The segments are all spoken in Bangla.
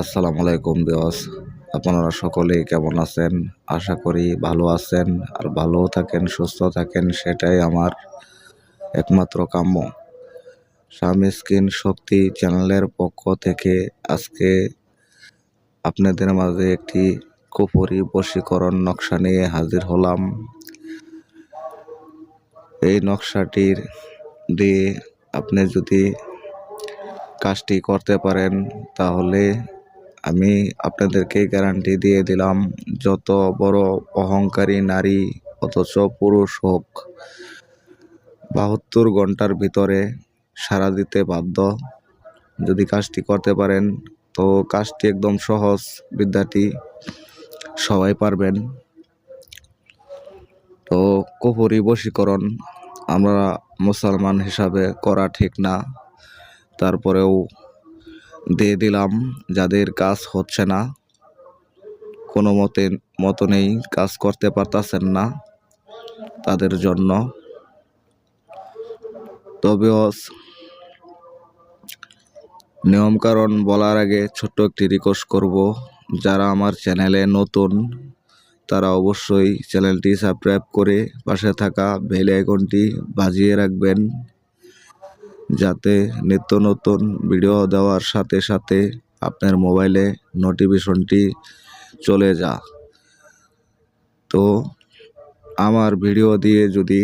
আসসালামু আলাইকুম বিয়স আপনারা সকলে কেমন আছেন? আশা করি ভালো আছেন আর ভালো থাকেন, সুস্থ থাকেন, সেটাই আমার একমাত্র কাম্য। স্বামী স্কিন শক্তি চ্যানেলের পক্ষ থেকে আজকে আপনাদের মাঝে একটি কুপুরি বশীকরণ নকশা নিয়ে হাজির হলাম। এই নকশাটির দিয়ে আপনি যদি কাজটি করতে পারেন, তাহলে আমি আপনাদেরকে গ্যারান্টি দিয়ে দিলাম, যত বড় অহংকারী নারী অথচ পুরুষ হোক, বাহাত্তর ঘণ্টার ভিতরে সাড়া দিতে বাধ্য। যদি কাজটি করতে পারেন, তো কাজটি একদম সহজ বিদ্যাটি সবাই পারবেন। তো কুপুরি বশীকরণ আমরা মুসলমান হিসাবে করা ঠিক না। তারপরেও দিয়ে দিলাম। যাদের কাজ হচ্ছে না, কোনো মতে মতো নেই কাজ করতে পারতাছেন না তাদের জন্য। তবেও নিয়মকানুন বলার আগে ছোট্ট একটি রিকোয়েস্ট করব। যারা আমার চ্যানেলে নতুন, তারা অবশ্যই চ্যানেলটি সাবস্ক্রাইব করে পাশে থাকা বেল আইকনটি বাজিয়ে রাখবেন। যাতে নিত্য নতুন ভিডিও দেওয়ার সাথে সাথে আপনার মোবাইলে নোটিফিকেশনটি চলে যা তো আমার ভিডিও দিয়ে যদি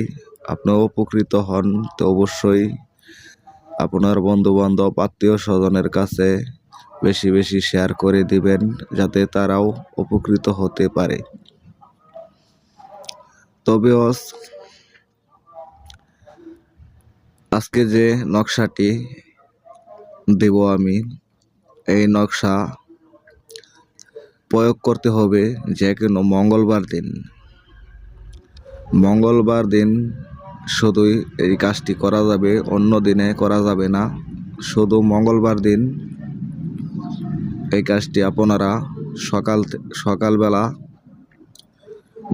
আপনি উপকৃত হন, তো অবশ্যই আপনার বন্ধুবান্ধব আত্মীয় স্বজনের কাছে বেশি বেশি শেয়ার করে দিবেন, যাতে তারাও উপকৃত হতে পারে। তবে আজকে যে নকশাটি দেব আমি, এই নকশা প্রয়োগ করতে হবে যে কোনো মঙ্গলবার দিন। মঙ্গলবার দিন শুধুই এই কাজটি করা যাবে, অন্য দিনে করা যাবে না। শুধু মঙ্গলবার দিন এই কাজটি আপনারা সকাল সকালবেলা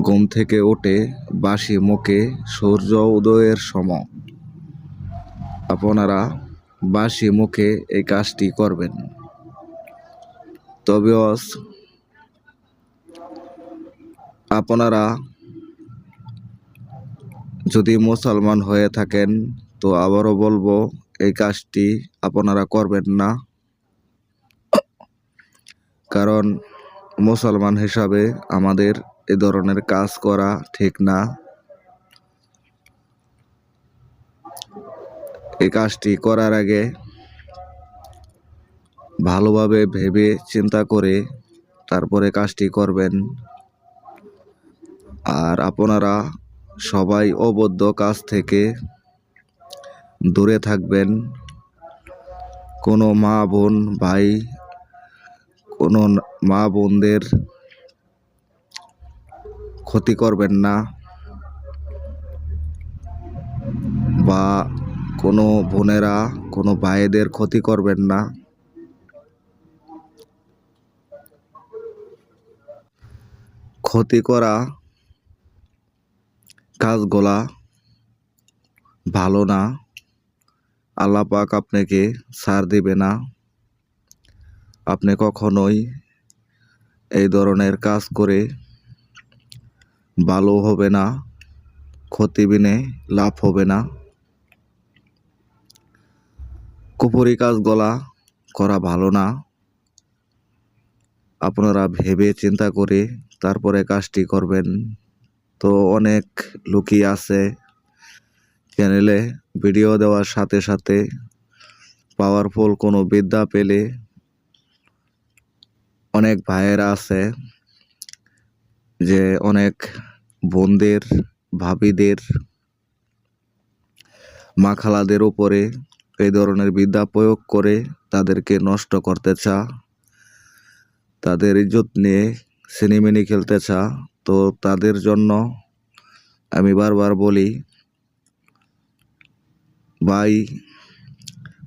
ঘুম থেকে ওঠে বাসি মুখে সূর্য উদয়ের সময় আপনারা বাসি মুখে এই কাজটি করবেন। তবে আপনারা যদি মুসলমান হয়ে থাকেন, তো আবারও বলব, এই কাজটি আপনারা করবেন না। কারণ মুসলমান হিসাবে আমাদের এ ধরনের কাজ করা ঠিক না। এই কাজটি করার আগে ভালোভাবে ভেবে চিন্তা করে তারপরে কাজটি করবেন। আর আপনারা সবাই অবদ্ধ কাজ থেকে দূরে থাকবেন। কোনো মা বোন, ভাই, কোনো মা বোনদের ক্ষতি করবেন না। বা কোনো বোনেরা, কোনো ভাইদের ক্ষতি করবেন না। ক্ষতি করা, কাজগুলা ভালো না। আল্লাহ পাক আপনাকে সার দেবে না। আপনি কখনোই এই ধরনের কাজ করে ভালো হবে না ক্ষতি বিনে লাভ হবে না। কুপুরি কাজগুলা করা ভালো না। আপনারা ভেবে চিন্তা করে তারপরে কাজটি করবেন। তো অনেক লোকই আছে চ্যানেলে ভিডিও দেওয়ার সাথে সাথে পাওয়ারফুল কোনো বিদ্যা পেলে অনেক ভাইয়েরা আছে যে অনেক বোনদের, ভাবিদের মা খালাদের উপরে এই ধরনের বিদ্যা প্রয়োগ করে তাদেরকে নষ্ট করতে চা, তাদের ইজ্জত নিয়ে সিনেমিনি খেলতে চা। তো তাদের জন্য আমি বারবার বলি, ভাই,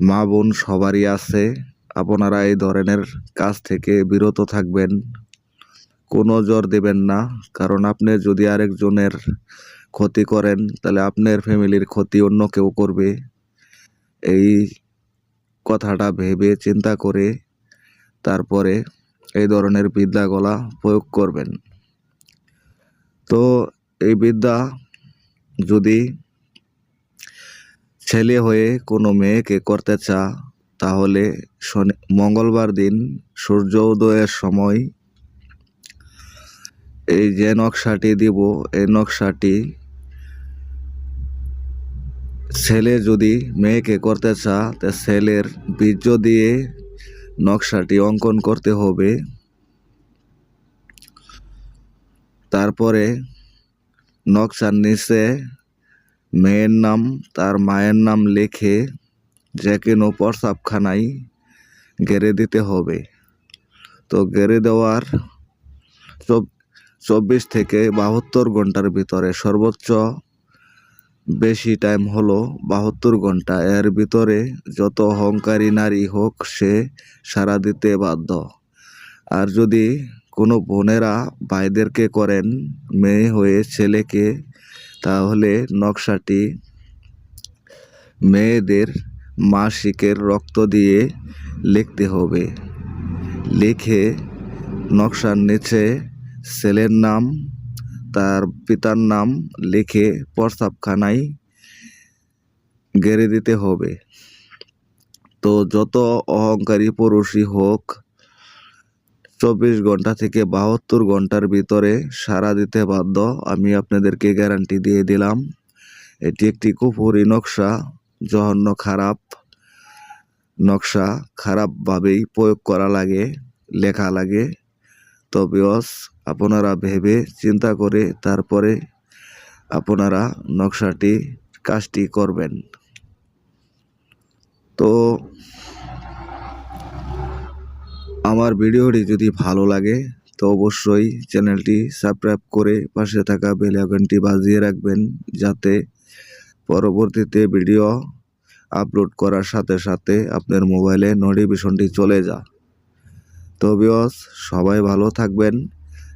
মা বোন সবারই আছে। আপনারা এই ধরনের কাজ থেকে বিরত থাকবেন, কোনো জোর দেবেন না। কারণ আপনি যদি আরেকজনের ক্ষতি করেন, তাহলে আপনার ফ্যামিলির ক্ষতি অন্য কেউ করবে। এই কথাটা ভেবে চিন্তা করে তারপরে এই ধরনের বিদ্যাগুলা প্রয়োগ করবেন। তো এই বিদ্যা যদি ছেলে হয়ে কোনো মেয়েকে করতে চা, তাহলে শনি, মঙ্গলবার দিন সূর্য উদয়ের সময় এই যে নকশাটি দিব, এই নকশাটি ছেলে যদি মেয়েকে করতে চা তা ছেলের বীর্য দিয়ে নকশাটি অঙ্কন করতে হবে। তারপরে নকশার নিচে মেয়ের নাম, তার মায়ের নাম লিখে যে কোনো প্রস্রাবখানায় গেড়ে দিতে হবে। তো গেড়ে দেওয়ার চব- চব্বিশ থেকে বাহাত্তর ঘণ্টার ভিতরে সর্বোচ্চ বেশি টাইম হলো বাহাত্তর ঘণ্টা। এর ভিতরে যত অহংকারী নারী হোক, সে সারা দিতে বাধ্য। আর যদি কোনো বোনেরা ভাইদেরকে করেন, মেয়ে হয়ে ছেলেকে, তাহলে নকশাটি মেয়েদের মাসিকের রক্ত দিয়ে লিখতে হবে। লিখে নকশার নিচে ছেলের নাম তার পিতার নাম লিখে প্রস্তাবখানায় গেড়ে দিতে হবে। তো যত অহংকারী পুরুষই হোক, চব্বিশ ঘণ্টা থেকে বাহাত্তর ঘণ্টার ভিতরে সারা দিতে বাধ্য, আমি আপনাদেরকে গ্যারান্টি দিয়ে দিলাম। এটি একটি কুপুরি নকশা, জঘন্য খারাপ নকশা, খারাপভাবেই প্রয়োগ করা লাগে, লেখা লাগে। তবে আপনারা ভেবে চিন্তা করে তারপরে আপনারা নকশাটি, কাজটি করবেন। তো আমার ভিডিওটি যদি ভালো লাগে, তো অবশ্যই চ্যানেলটি সাবস্ক্রাইব করে পাশে থাকা বেল আইকনটি বাজিয়ে রাখবেন, যাতে পরবর্তীতে ভিডিও আপলোড করার সাথে সাথে আপনার মোবাইলে নোটিফিকেশনটি চলে যা তো বিয়স সবাই ভালো থাকবেন।